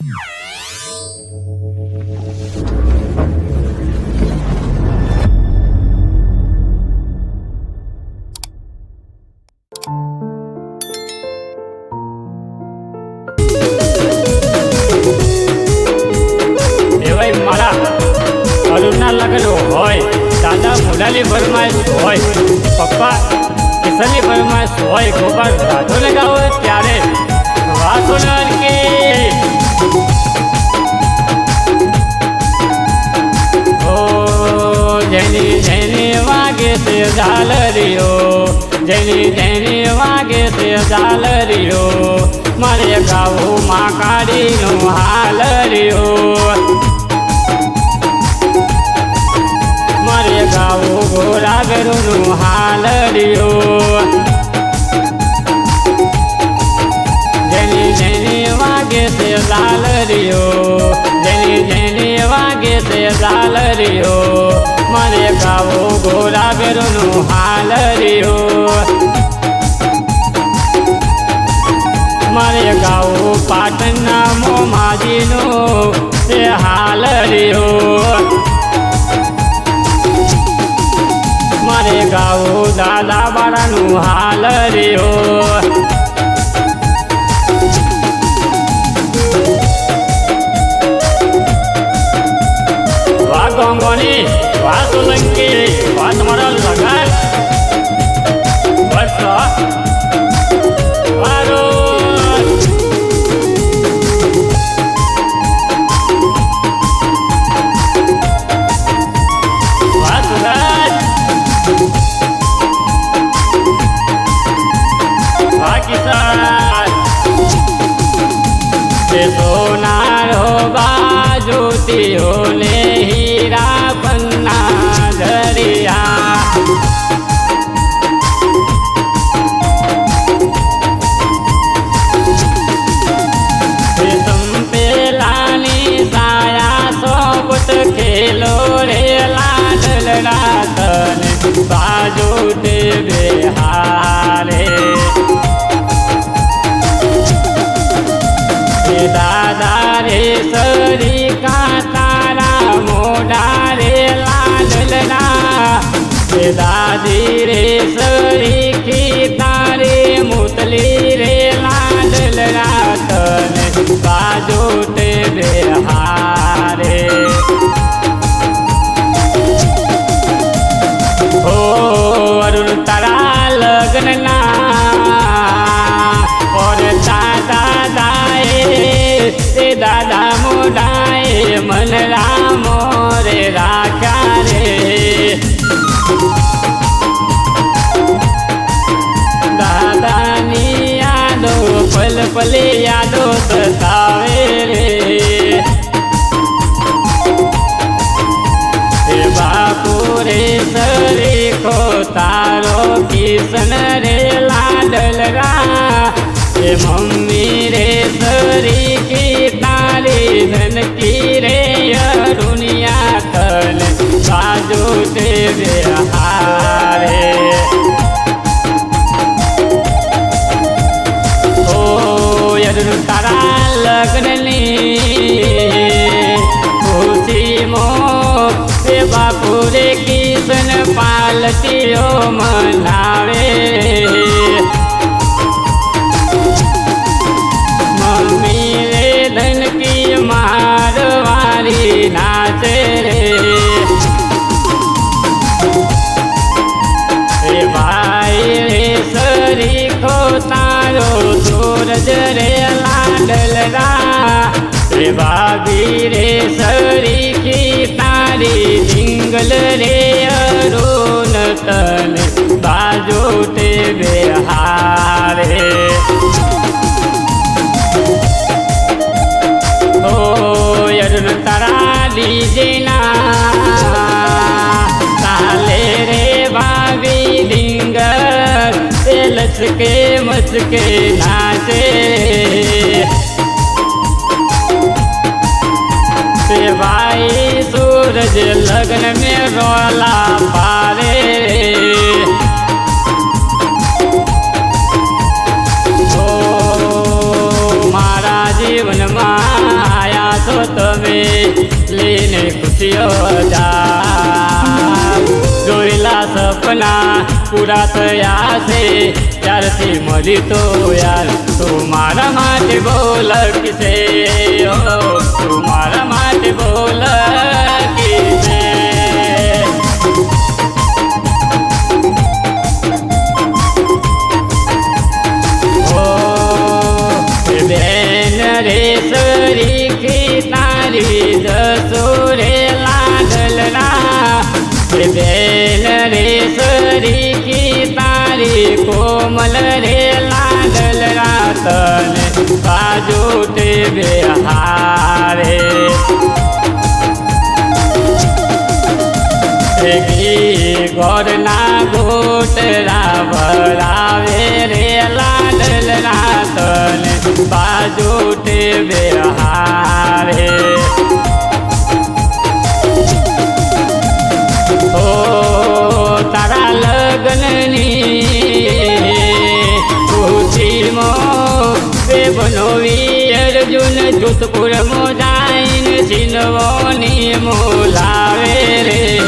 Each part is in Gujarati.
હોય મુલાલી ફરમાઈશ હોય પપ્પા કિશનની ફરમાઈશ હોય ગોપાલ રાઠોડને ગાવો જેની જેની વાગે છે ઝાલરીઓ મારે ગાવું માં કાઢીનું હાલરીઓ મારે ગાવું ગોરા ગરુનું હાલરીઓ જેની જેની વાગે છે લાલરીઓ જેની જેની વાગે છે લાલરીઓ મારે ગાવું ગોરા ગરુનું હાલરીઓ મારે ગાવું પાટણના મોમાજીનો તે રહ્યો. મારે ગાવું દાદા બાળાનું હાલરીઓ વાહ ગોંગોની વાહ રાતન બાજુ તે બેહારે દાદા રે સરી કા તારા મોઢા રે લાડલના હે દાદી રે સરી કી તારે મુતલી રે લાડલના તને બાજુ તે પલે યાદો સતાવે રે. બાપુ રે સરે કો તારો કિશન રે લાડલરા. હે મમ્મી રે સરી કી તારી ધનકી ઢીંગલ રે અરુણ તન બાજુ તે બેહારે. ઓ અરુણ તારા ડીજેના તાલે રે ભાવી ડિંગર તે લચકે મચકે નાચે જે લગ્ન મેં રોલા પારે. ઓ મારા જીવનમાં આયા તો તમે લઈને ખુશીઓ જા જોયેલા સપના પૂરા થયા છે, ત્યારથી મળી તો યાર, તું મારા માટે બહુ લડકી તું મારા માટે બહુ સરીખી તારી કોમલ રે લાડલના તને બાજુ તે બેહારે ઘી ગોરના ગોટરા ભરાવે રે લાડલના તને બાજુ તે બે બનોવી અર્જુન જોધપુર મોજાઈન સિનવોની મોલાવે રે.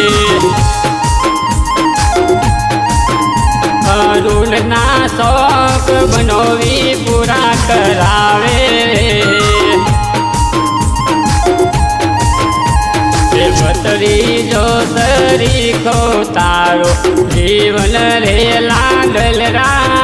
અરુણના શોખ બનોવી પૂરા કરાવે બતરી જો તરીકો તારો જીવન રે લાડલરા રે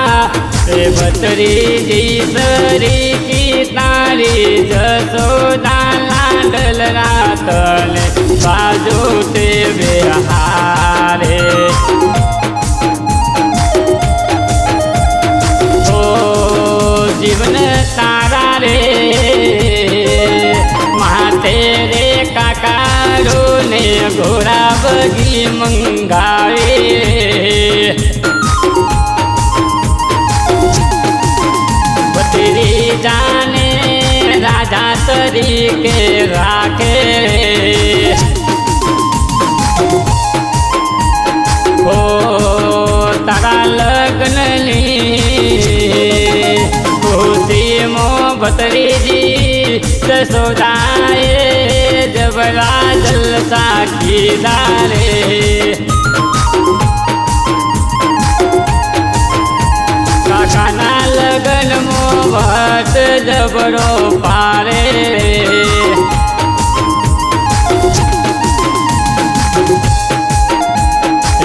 બતરી સરી કી તારી જસોદા લાડલરા તને બાજુ તે બેહારે ઓ જીવન તારા રે માતે રે કાકારો ને ઘોડા બગી મંગાવે તરીકે રાખે ઓ તારા લગ્નની ખુશીમાં ભત્રીજી જસોદાએ જબરા જલસા કીધા રે જબરો પારે રે.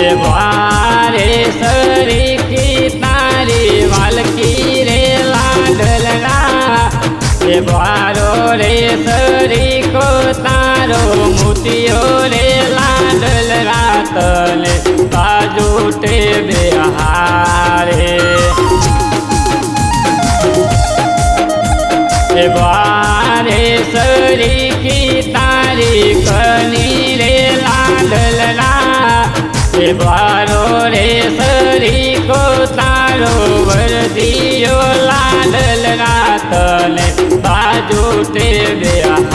એ વારે સરી કી તારી વાલકી રે લાડલના એ વારો રે સરી કો તારો મોતિયો રે લાડલ. રાતલે બાજુ તે બારો રે સરી કો તારો વરદિયો લાડલના તને બાજુ તે બેહારે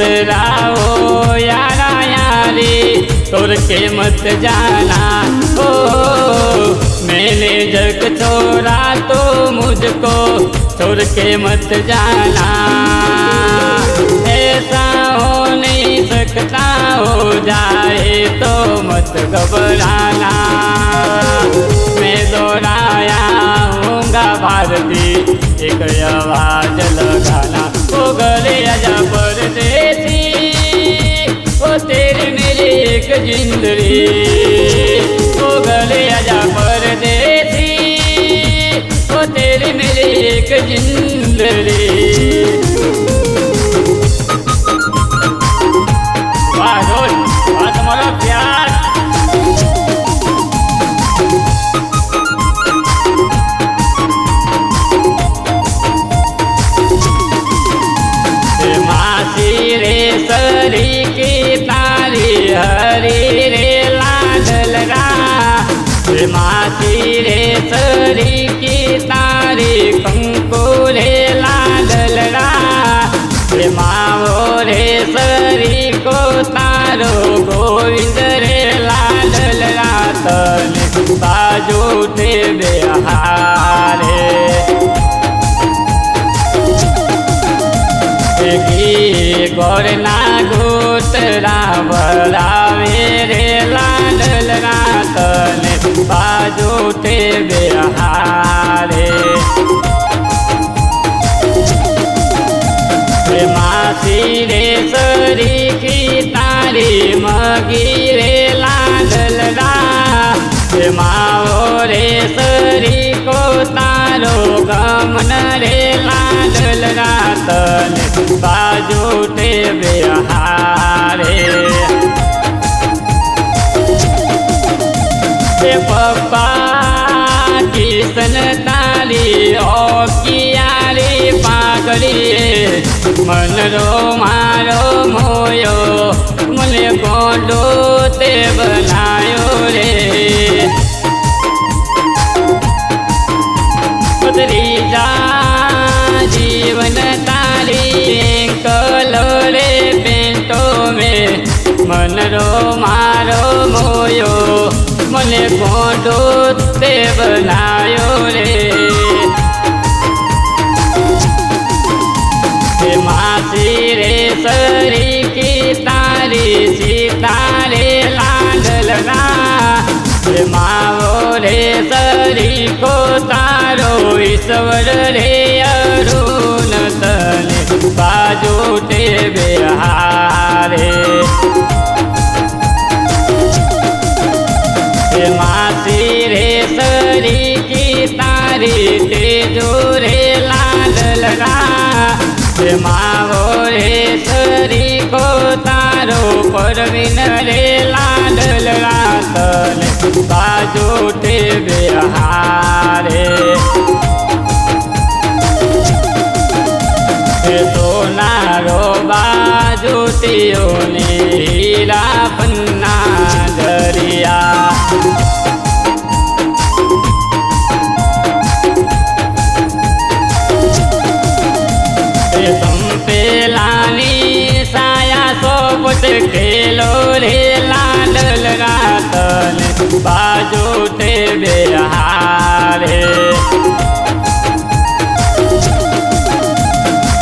मित्रा ओ यारा यारी तोर के मत जाना। ओ मैंने जग छोड़ा तो मुझको छोड़ के मत जाना। ऐसा हो नहीं सकता, हो जाए तो मत घबराना। मैं दोहराया हूँगा भारती, एक आवाज़ लगाना। ओ गले आजा એક જિંદરી ઓ ગલે આજા પરદેસી ઓ તેરી મેરી એક જિંદરી ગોવિંદ રે લાડલડા તને બાજુ તે બેહારે ગોરના ગોત વરાવે રે લાડલના તને બાજુ તે બેહારે માસી મગી રે લાડલડા રે માવો રે સરી કો તારો ગમન રે લાડલડા તને બાજુ તે બેહારે રે પપ્પા કિશન તારી ઓ કિયારી પાઘડી મનરો મારો મોયો ગોંડો તે બનાયો રે. બદરીજા જીવન તારી કલોરે પેન્ટો મે. મનરો મારો મોયો, મને ગોંડો તે બનાયો રે. માસી રે સરી કો તારો ઈશ્વર રે અરુણ તને બાજુ ટેબે હારે માસી રે સરી કી તારી તેજો રે લાલ લગા માવો રે સરી કો તારો પરવીન રે લાડલના તને બાજુ બેહારે સોનારો બાજુ તીઓને હીરા પન્ના દરિયા સંપેલાની સાયા સોપટ ખેલો રે લાડલ રાતને બાજુ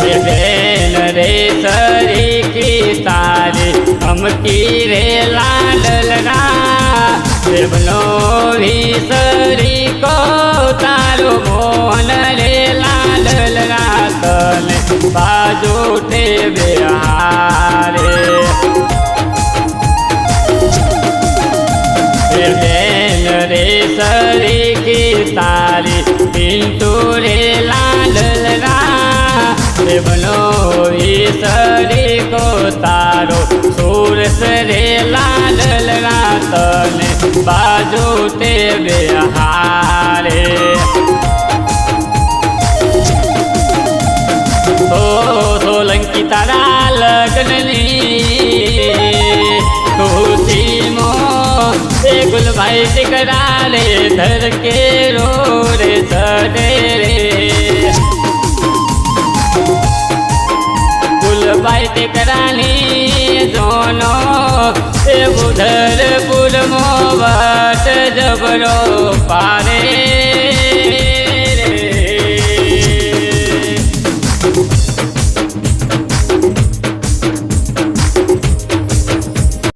બેન રે સરી કી તારી અમકી રે લાડલ રા દેવનો વિસરી કો તારો મોહન રે લાડલ રાતને બાજુ તે બેહારે રે બેન રે સરી કી તારી બાજુ તે બેહારે તો સોલંકી તારા લગ્નની ખુશી મો એ ગુલભાઈ દીકરા રે ધર કે રો. રે સડે રે ગુલભાઈ દીકરાની એ બુધરપુર મો વટ જબરો પાર